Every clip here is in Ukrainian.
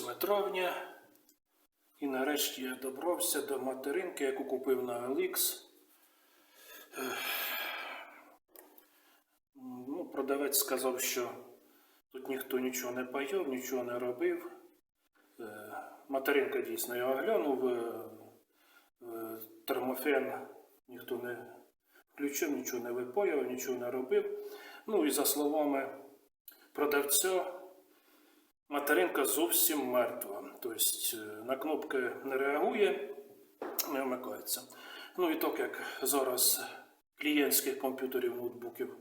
8 травня. І нарешті я добрався до материнки, яку купив на OLX. Ну, продавець сказав, що тут ніхто нічого не паяв, нічого не робив. Е, Материнка дійсно я оглянув. е, е, Термофен ніхто не включив, нічого не випояв, нічого не робив. Ну і за словами продавця, материнка зовсім мертва. Тобто е, на кнопки не реагує, не вмикається. Ну і так як зараз клієнтських комп'ютерів, ноутбуків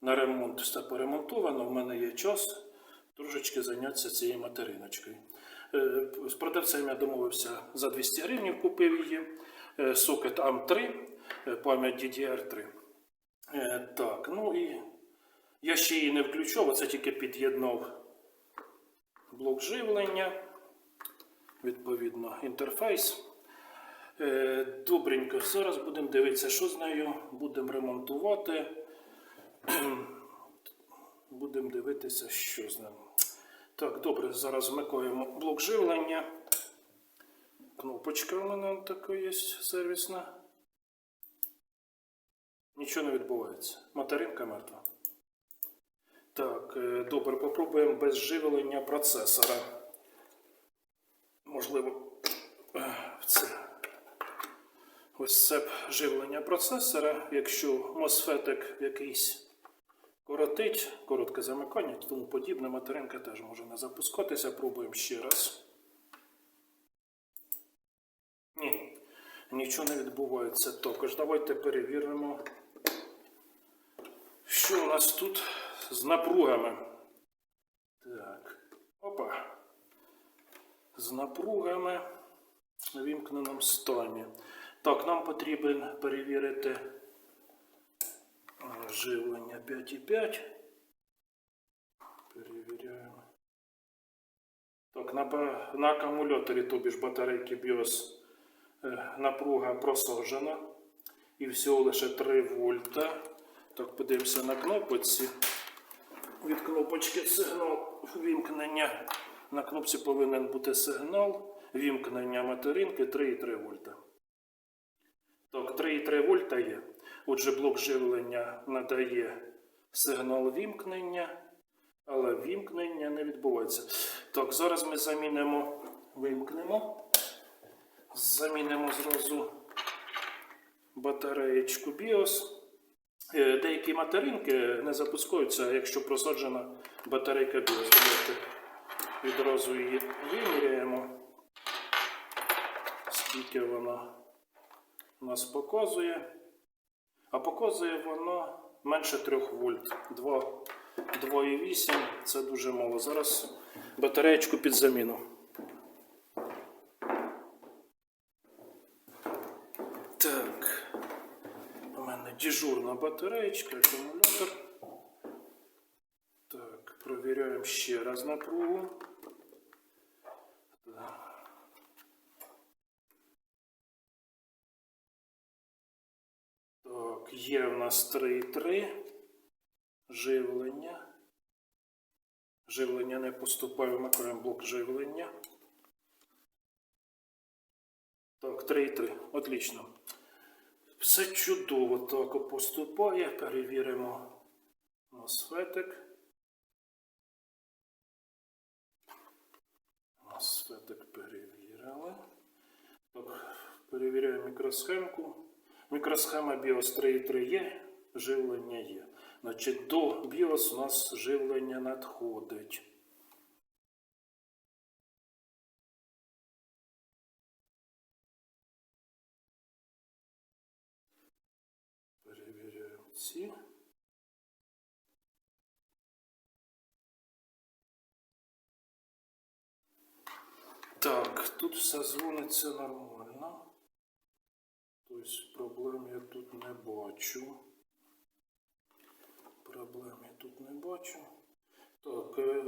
на ремонт все поремонтовано, в мене є час трошечки зайнятися цією материночкою. Е, З продавцем я домовився за 200 гривень, купив її. Е, Сокет AM3, е, пам'ять DDR3. Е, Так, ну і я ще її не включав, оце тільки під'єднав блок живлення, відповідно, інтерфейс. Е, Добренько, зараз будемо дивитися, що з нею. Будемо ремонтувати. Будемо дивитися, що з ним. Так, добре, зараз вмикаємо блок живлення. Кнопочка у мене така є сервісна. Нічого не відбувається. Материнка мертва. Так, е, добре, попробуємо без живлення процесора. Можливо, е, це. Ось це б живлення процесора. Якщо мосфетик якийсь коротить, коротке замикання, тому подібне, материнка теж може не запускатися. Пробуємо ще раз. Ні, нічого не відбувається. Також давайте перевіримо, що у нас тут з напругами. Так, опа. З напругами в вімкненому стані. Так, нам потрібен перевірити е, живлення 5,5. Перевіряємо. Так, на, на акумуляторі, тобі ж батарейки BIOS, е, напруга просаджена. І всього лише 3 вольта. Так, подивимося на кнопочці. Від кнопочки сигнал вімкнення. На кнопці повинен бути сигнал вімкнення материнки 3,3 вольта. Так, 3,3 вольта є. Отже, блок живлення надає сигнал вімкнення, але вімкнення не відбувається. Так, зараз ми замінимо, вимкнемо. Замінимо зразу батареєчку BIOS. Е, Деякі материнки не запускаються, якщо просаджена батарейка. Давайте відразу її виміряємо, скільки вона у нас показує. А показує вона менше 3 вольт. 2,8 це дуже мало. Зараз батареєчку під заміну. Так. У мене дежурна батареєчка, акумулятор. Так, провіряємо ще раз напругу. Так. Є в нас 3,3 живлення. Живлення не поступає, вмикаємо блок живлення. Так, 3,3. Отлично. Все чудово так поступає. Перевіримо мосфетик. Мосфетик перевірили. Так, перевіряємо мікросхемку. Мікросхема BIOS 3.3 є, живлення є. Значить, до BIOS у нас живлення надходить. Перевіряємо ці. Так, тут все дзвониться нормально. Тобто проблем я тут не бачу. Проблем я тут не бачу. Так, е,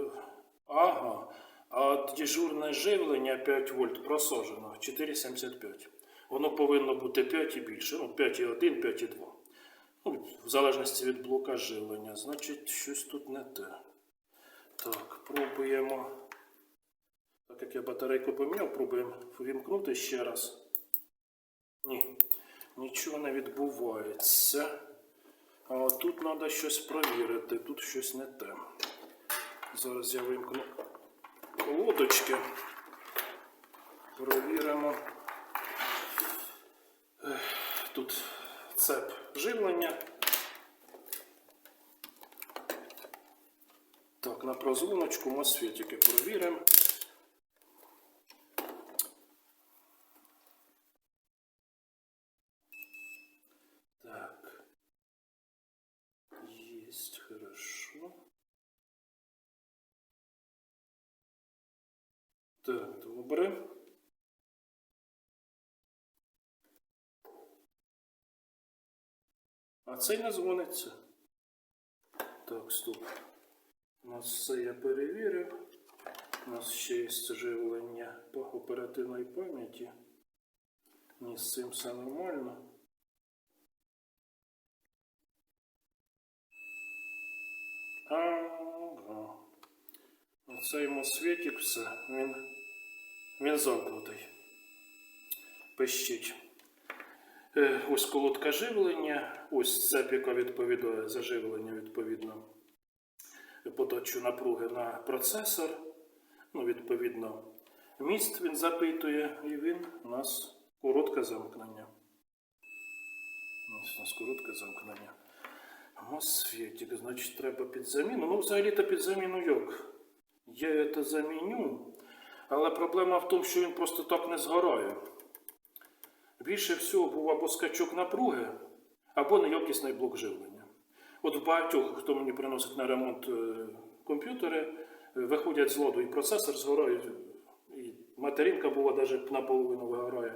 ага. А дежурне живлення 5 вольт просажено 4,75. Воно повинно бути 5 і більше. Ну, 5,1, 5,2. Ну, в залежності від блока живлення. Значить, щось тут не те. Так, пробуємо Так як я батарейку поміняв, пробуємо вімкнути ще раз. Ні, нічого не відбувається. А тут треба щось провірити, тут щось не те. Зараз я вимкну колодочки. Провіримо. Тут цеп живлення. Так, на прозвоночку мосфетики провіримо. Так. Есть, хорошо. Так, добре. А цей не дзвониться. Так, стоп. У нас це я перевірив. У нас ще є живлення по оперативної пам'яті. Ні, з цим все нормально. Ага. Оцей мосвітик все, він, він замкнутий. Пищить. Е, ось колодка живлення, ось цеп, яка відповідає за живлення відповідно подачу напруги на процесор. Ну, відповідно, міст він запитує, і він у нас коротке замкнення. Ось у нас коротке замкнення. Мосфетик, значить, треба під заміну. Ну, взагалі-то під заміну як? Я це заміню, але проблема в тому, що він просто так не згорає. Більше всього був або скачок напруги, або неякісний блок живлення. От в багатьох, хто мені приносить на ремонт е, комп'ютери, е, виходять з ладу і процесор згорає, і материнка була навіть наполовину вигорає,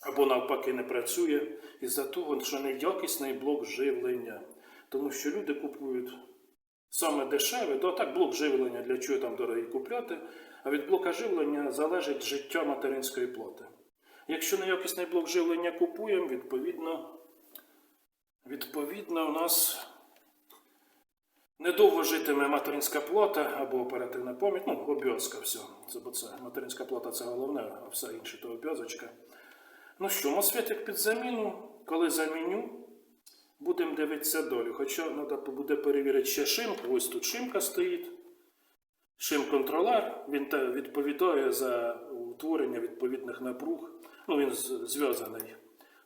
або навпаки не працює, із-за того, що неякісний блок живлення. Тому що люди купують саме дешеве, да, так блок живлення для чого там дорогий купляти, а від блока живлення залежить життя материнської плати. Якщо неякісний блок живлення купуємо, відповідно, відповідно у нас недовго житиме материнська плата або оперативна пам'ять, ну, обв'язка все. Це, бо це материнська плата це головне, а все інше то обв'язочка. Ну що, мосфетик під заміну, коли заміню, будемо дивитися долю. Хоча треба буде перевірити ще шимку. Ось тут шимка стоїть. Шим-контролер, він відповідає за утворення відповідних напруг. Ну, він зв'язаний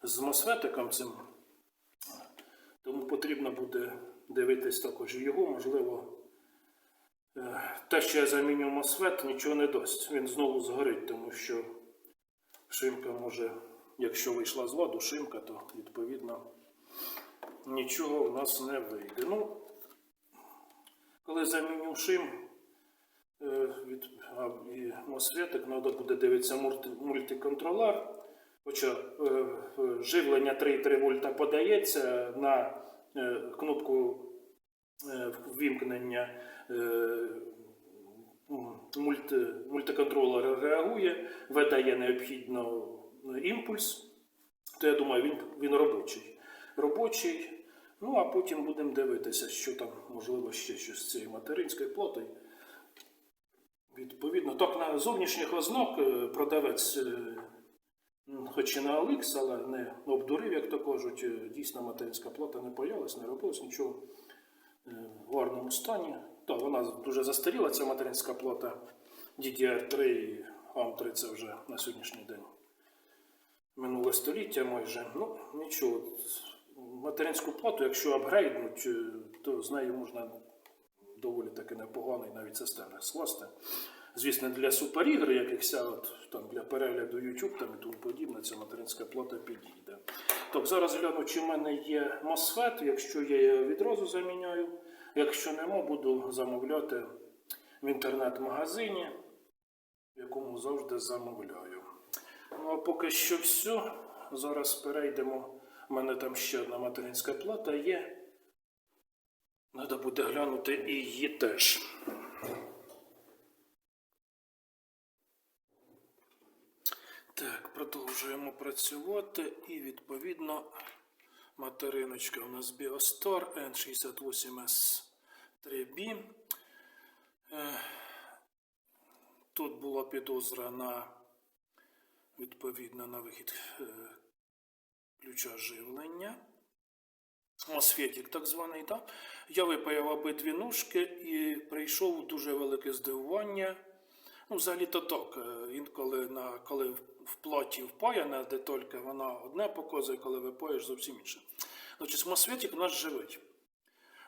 з мосфетиком цим. Тому потрібно буде дивитись також його, можливо. е, Те, що я заміню мосфет, нічого не дасть. Він знову згорить, тому що шимка може, якщо вийшла з ладу шимка, то відповідно нічого в нас не вийде. Ну, коли заміню шим, від, а, і мосфетик, треба буде дивитися мультиконтролер. Хоча е, е, живлення 3,3 вольта подається на е, кнопку е, ввімкнення е, мультиконтролер реагує, видає необхідно імпульс, то я думаю, він, він робочий. Робочий. Ну, а потім будемо дивитися, що там, можливо, ще щось з цією материнською платою. Відповідно, так на зовнішніх ознак е, продавець, е, хоч і на Оликс, але не обдурив, як то кажуть, е, дійсно материнська плата не появилась, не робилось нічого в гарному стані. Так, вона дуже застаріла, ця материнська плата DDR3 і AM3 це вже на сьогоднішній день. Минуле століття майже. Ну, нічого. Материнську плату, якщо апгрейднуть, то з нею можна доволі таки непоганий навіть системи скласти. Звісно, для суперігр, якихось там, для перегляду YouTube там, і тому подібне, ця материнська плата підійде. Так, зараз гляну, чи в мене є MOSFET. Якщо я відразу заміняю. Якщо нема, буду замовляти в інтернет-магазині, в якому завжди замовляю. Ну, а поки що все. Зараз перейдемо. У мене там ще одна материнська плата є. Треба буде глянути і її теж. Так, продовжуємо працювати і відповідно материночка у нас Biostar N68S3B. Е, Тут була підозра на відповідно на вихід е, ключа живлення. Освітік так званий, так? Я випаяв обидві ножки і прийшов дуже велике здивування. Ну, взагалі то так. е, Інколи на коли в- платі впаяна деталька, вона одне показує, коли випаєш зовсім інше. Значить, Смосвітік у нас живий.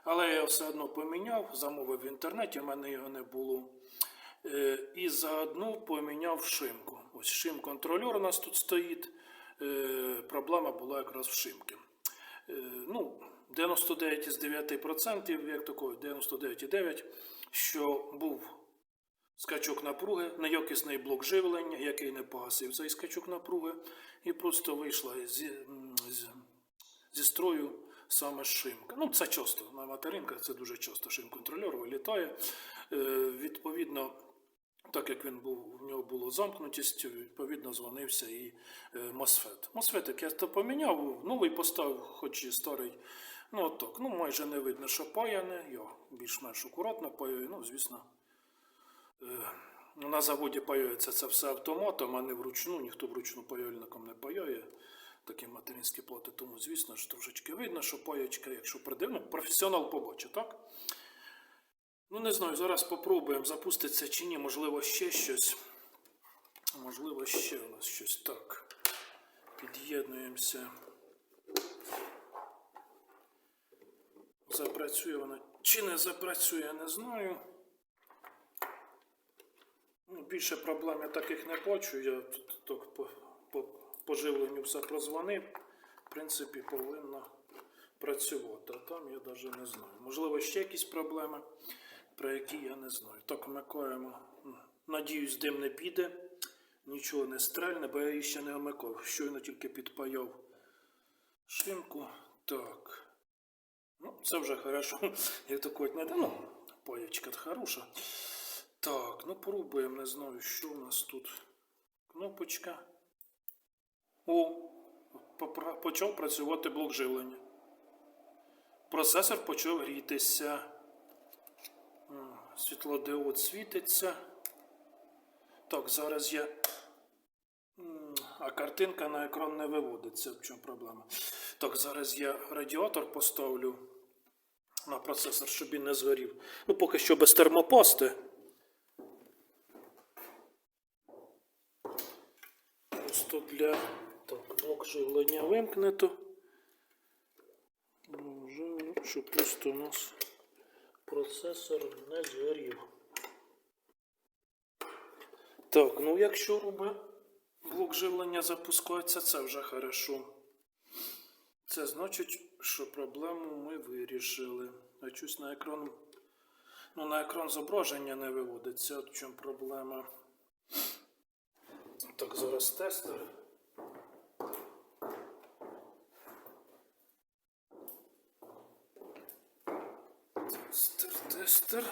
Але я все одно поміняв, замовив в інтернеті, в мене його не було. Е, І заодно поміняв шимку. Ось шим-контрольор у нас тут стоїть. Е, Проблема була якраз в шимки. Е, Ну, 99 із 9%, як такої, 99,9%, що був скачок напруги, неякісний блок живлення, який не погасив цей скачок напруги, і просто вийшла зі, м, з- зі строю саме шимка. Ну, це часто на материнках, це дуже часто шим-контрольор вилітає. Е, відповідно, так як він був, в нього було замкнутість, відповідно, дзвонився і е, MOSFET. MOSFET я то поміняв, новий поставив, хоч і старий. Ну, от так, ну майже не видно, що паяне, я більш-менш акуратно паяю, ну, звісно. Е, на заводі паюється це все автоматом, а не вручну, ніхто вручну паяльником не паяє. Такі материнські плати, тому, звісно ж, трошечки видно, що паячка, якщо придив, ну, професіонал побачить, так? Ну, не знаю, зараз попробуємо запуститься чи ні, можливо, ще щось. Можливо, ще у нас щось так. Під'єднуємося. Запрацює вона чи не запрацює, не знаю. Ну, більше проблем я таких не бачу. Я тут так по, по, по все прозвонив. В принципі, повинно працювати. А там я навіть не знаю. Можливо, ще якісь проблеми, про які я не знаю. Так, вмикаємо. Надіюсь, дим не піде, нічого не стрельне, бо я її ще не вмикав. Щойно тільки підпаяв шимку. Так. Ну, це вже хорошо. Як такої не да, ну, паячка хороша. Так, ну пробуємо, не знаю, що у нас тут. Кнопочка. О, почав працювати блок живлення. Процесор почав грітися. Світлодіод світиться. Так, зараз я. А картинка на екран не виводиться. В чому проблема? Так, зараз я радіатор поставлю на процесор, щоб він не згорів. Ну, поки що без термопасти. Просто для так, блок живлення вимкнето. Щоб просто у нас процесор не згорів. Так, ну якщо робить блок живлення запускається, це вже хорошо. Це значить, що проблему ми вирішили. А щось на екран. Ну, на екран зображення не виводиться. От в чому проблема. Так, зараз тестер. Тестер, тестер.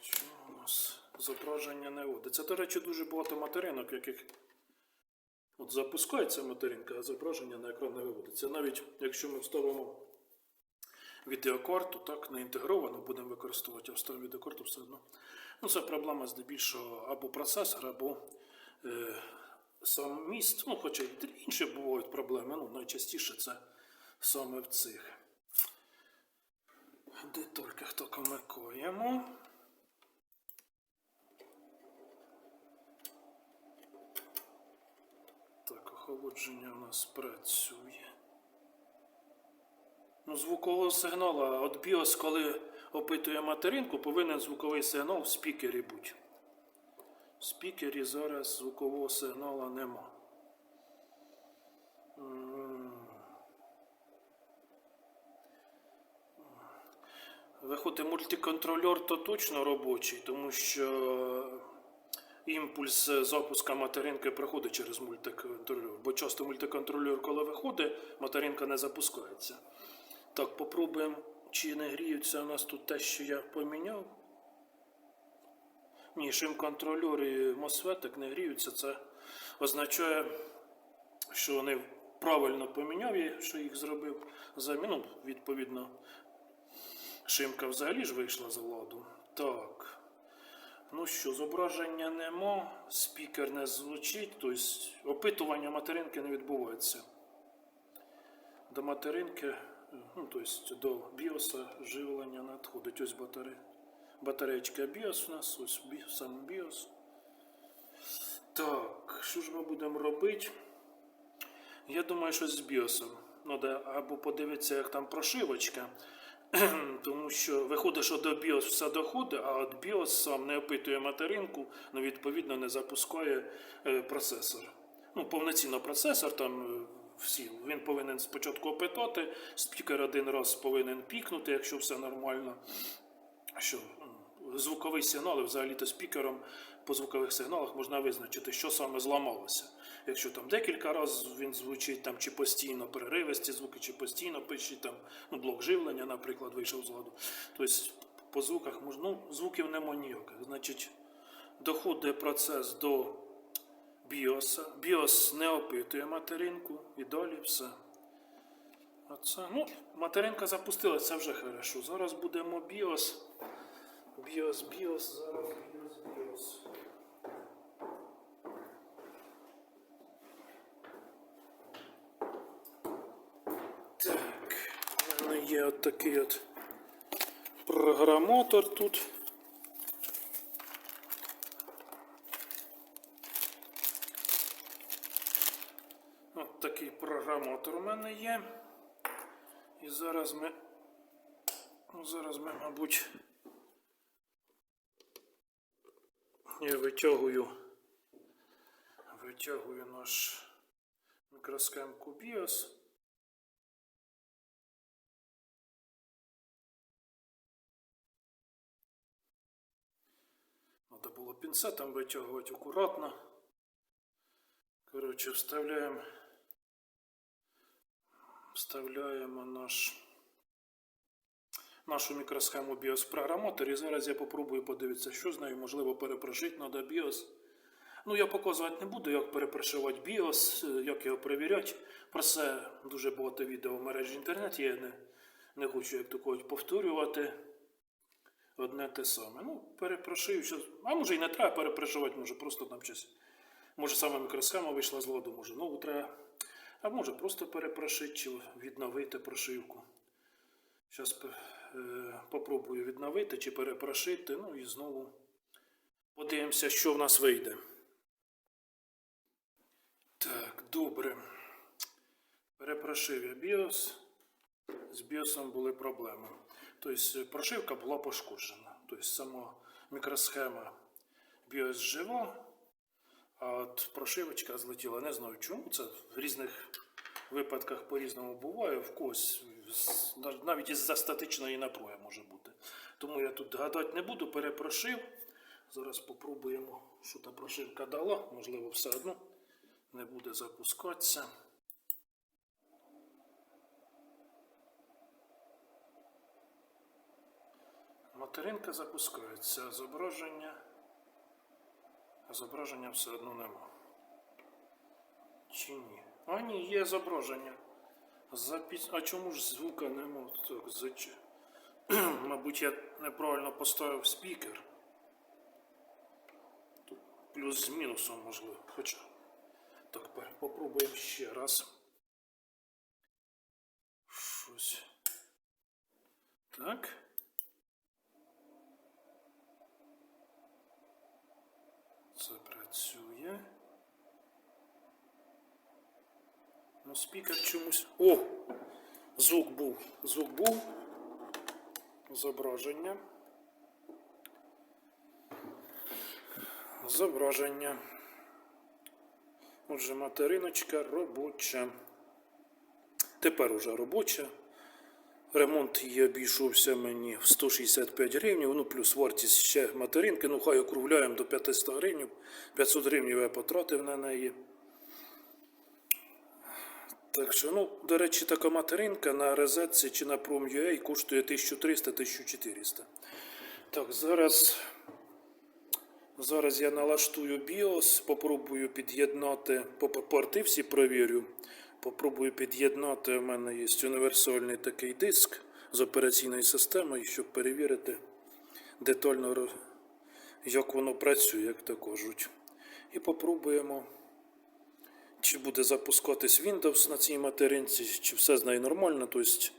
Що у нас? Зображення не вводиться. До речі, дуже багато материнок, яких от запускається материнка, а зображення на екран не виводиться. Навіть якщо ми вставимо відеокарту, так, не інтегровано, будемо використовувати, а вставимо відеокарту все одно. Ну, це проблема здебільшого або процесор, або е, сам міст. Ну, хоча й інші бувають проблеми, ну, найчастіше це саме в цих. Детальки хто комикуємо. Так, охолодження у нас працює. Ну, звукового сигналу. От BIOS, коли опитує материнку, повинен звуковий сигнал в спікері бути. В спікері зараз звукового сигналу нема. Виходить, мультиконтрольор то точно робочий, тому що імпульс запуска материнки проходить через мультиконтрольор. Бо часто мультиконтрольор, коли виходить, материнка не запускається. Так, попробуємо, чи не гріються у нас тут те, що я поміняв. Ні, шим-контрольор і мосфетик не гріються. Це означає, що вони правильно поміняв, я, що їх зробив заміну. Відповідно, шимка взагалі ж вийшла з ладу. Так. Ну що, зображення нема, спікер не звучить, тобто опитування материнки не відбувається. До материнки, ну, тобто до біоса живлення надходить. Ось батаре... батареєчка біос у нас, ось бі... сам біос. Так, що ж ми будемо робити? Я думаю, що з біосом. Да, або подивитися, як там прошивочка. Тому що виходить, що до BIOS все доходить, а от BIOS сам не опитує материнку, ну відповідно не запускає е, процесор. Ну, повноцінно процесор там е, всі. Він повинен спочатку опитати, спікер один раз повинен пікнути, якщо все нормально. Що звуковий сигнал, взагалі-то спікером по звукових сигналах можна визначити, що саме зламалося. Якщо там декілька разів він звучить, там чи постійно переривисті звуки, чи постійно пишуть там ну, блок живлення, наприклад, вийшов з ладу. Тобто по звуках можна, ну, звуків нема ніяких. Значить, доходить процес до біоса. Біос не опитує материнку і далі все. Оце, ну, материнка запустилася, це вже хорошо. Зараз будемо біос. Біос, біос, зараз біос, біос. Так, у мене є от такий от програмотор тут. От такий програмотор у мене є. І зараз ми. ну, Зараз ми, мабуть. Я витягую. Витягую наш мікросхемку BIOS. Пінцетом витягувати акуратно. Коротше, вставляємо. Вставляємо наш, нашу мікросхему BIOS в програмотор. І зараз я попробую подивитися, що з нею можливо перепрошити треба BIOS. Ну, я показувати не буду, як перепрошувати BIOS, як його перевіряти. Про це дуже багато відео в мережі інтернеті. Я не, не хочу як такого повторювати. Одне те саме. Ну, перепрошую, що. А може і не треба перепрошувати, може просто там щось. Може саме мікросхема вийшла з ладу, може нову треба. А може просто перепрошити чи відновити прошивку. Зараз е, попробую відновити чи перепрошити. Ну і знову подивимося, що в нас вийде. Так, добре. Перепрошив я BIOS. З біосом були проблеми. Тобто прошивка була пошкоджена. Тобто сама мікросхема BIOS жива, а от прошивочка злетіла. Не знаю чому. Це в різних випадках по-різному буває. В когось навіть із-за статичної напруги може бути. Тому я тут гадати не буду, перепрошив. Зараз попробуємо, що та прошивка дала. Можливо, все одно не буде запускатися. Материнка запускається, зображення. Зображення все одно нема. Чи ні? А ні, є зображення. Запис... А чому ж звука нема? Так, зач... Мабуть, я неправильно поставив спікер. Тут плюс з мінусом можливо. Хоча. Так, попробуємо ще раз. Щось. Так. Це працює. Ну, спікер чомусь. О! Звук був. Звук був. Зображення. Зображення. Отже, материночка робоча. Тепер уже робоча. Ремонт її обійшовся мені в 165 гривень, ну плюс вартість ще материнки, ну хай округляємо до 500 гривень. 500 гривень я потратив на неї. Так що, ну, до речі, така материнка на розетці чи на Prom.ua коштує 1300-1400. Так, зараз, зараз я налаштую BIOS, попробую під'єднати, по- по- порти всі провірю. Попробую під'єднати. У мене є універсальний такий диск з операційною системою, щоб перевірити детально як воно працює, як то кажуть. І попробуємо, чи буде запускатись Windows на цій материнці, чи все з нею нормально. Тобто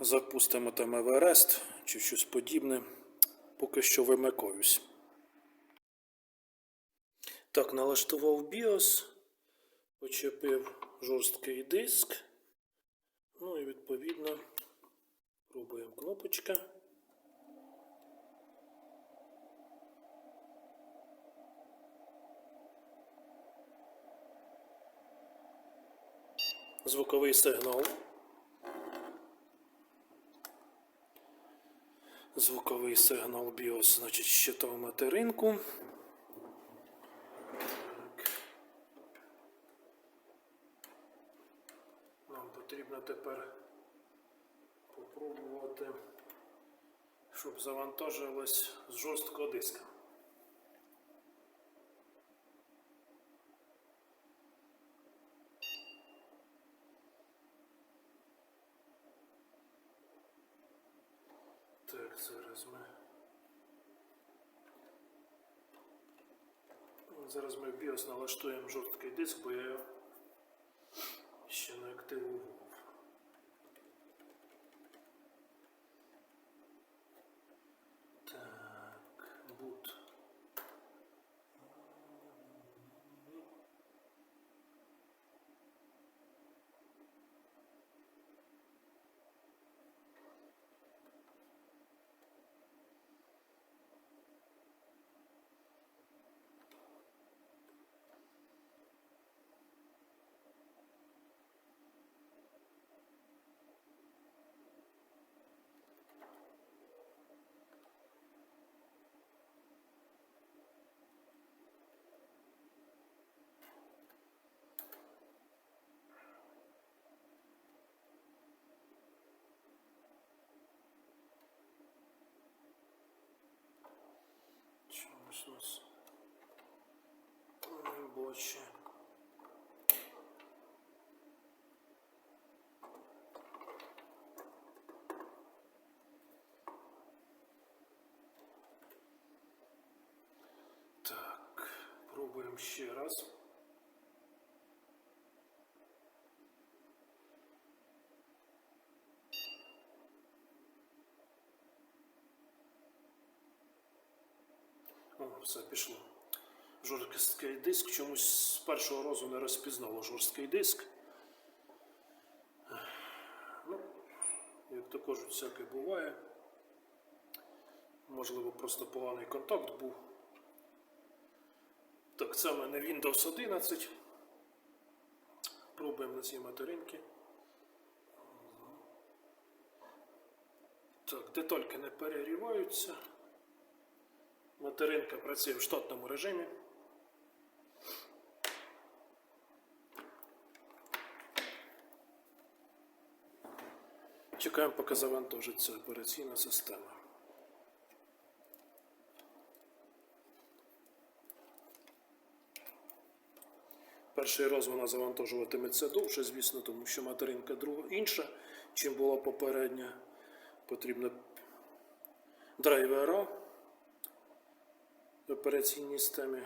запустимо там Everest чи щось подібне. Поки що вимикаюсь. Так, налаштував BIOS, почепив жорсткий диск. Ну і відповідно пробуємо кнопочка. Звуковий сигнал. Звуковий сигнал BIOS, значить, щитав материнку. Нам потрібно тепер попробувати, щоб завантажилось з жорсткого диска. Так, зараз ми. Зараз ми в BIOS налаштуємо жорсткий диск, бо я його ще не активував. Так, boot. Чомусь у нас робоче. Так, пробуємо ще раз. О, все пішло. Жорсткий диск. Чомусь з першого разу не розпізнало жорсткий диск. Ну, як то кажуть, всяке буває. Можливо, просто поганий контакт був. Так, в мене Windows 11. Пробуємо на цій материнці. Так, детальки не перегріваються. Материнка працює в штатному режимі. Чекаємо, поки завантажиться операційна система. Перший раз вона завантажуватиметься довше, звісно, тому що материнка друга інша, чим була попередня. Потрібно драйвера в операційній системі.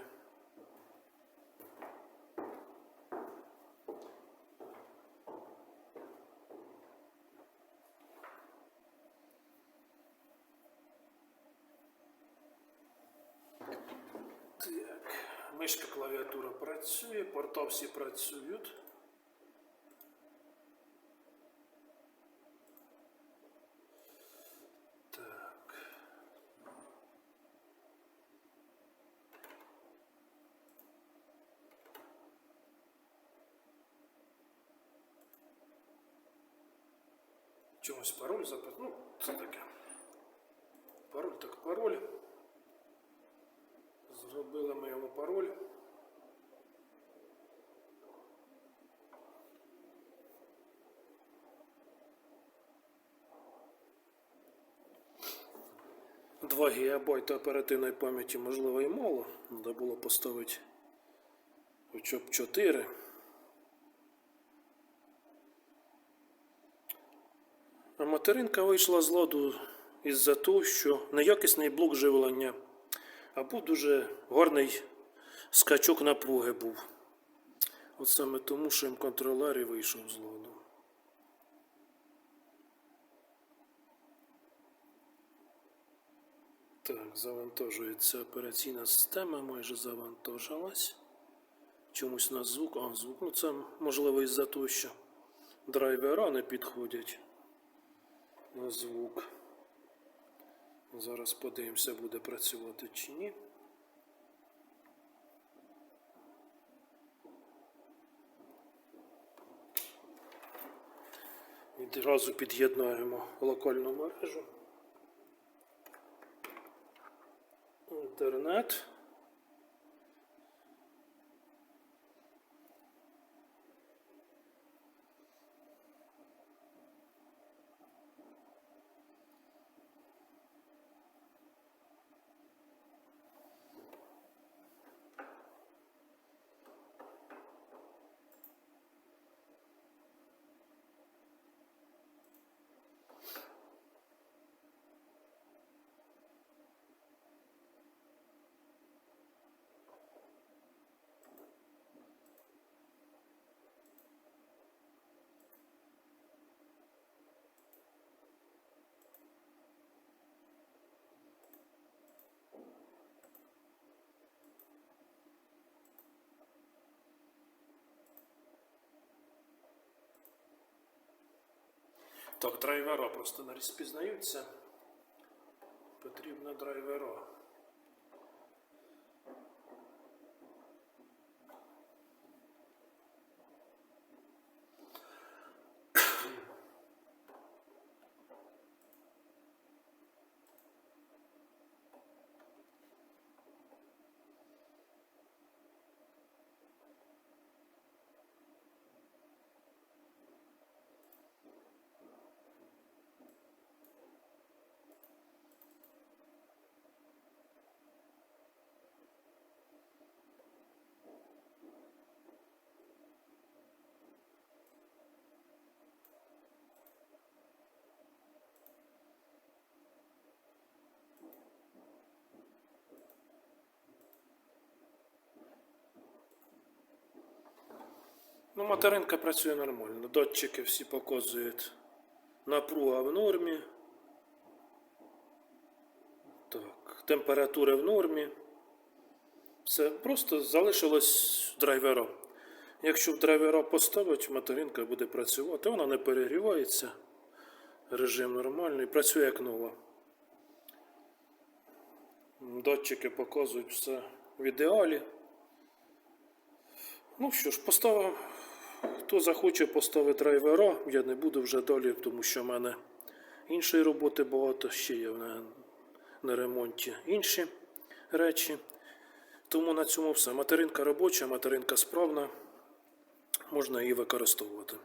Так, мишка клавіатура працює, порта всі працюють. Так. Чомусь пароль запит. Ну, це таке. Пароль так пароль. Зробили ми йому пароль. Два оперативної пам'яті можливо і мало. Треба було поставити хоча б 4. А материнка вийшла з ладу із-за того, що неякісний блок живлення Або дуже гарний скачок напруги був. От саме тому, що контролер і вийшов з ладу. Так, завантажується операційна система, майже завантажилась. Чомусь на звук, а звук, ну це можливо із-за того, що драйвера не підходять на звук. Зараз подивимося, буде працювати чи ні. Відразу під'єднаємо локальну мережу. Інтернет. Так, драйвера просто не розпізнаються. Потрібно драйвера. Ну, материнка працює нормально. Датчики всі показують. Напруга в нормі. Так, температура в нормі. Все, просто залишилось драйвера. Якщо в драйвера поставити, материнка буде працювати. Вона не перегрівається. Режим нормальний, працює як нова. Датчики показують все в ідеалі. Ну що ж, поставив. Хто захоче поставити драйвера, я не буду вже далі, тому що в мене іншої роботи багато, ще є на, на ремонті інші речі. Тому на цьому все. Материнка робоча, материнка справна, можна її використовувати.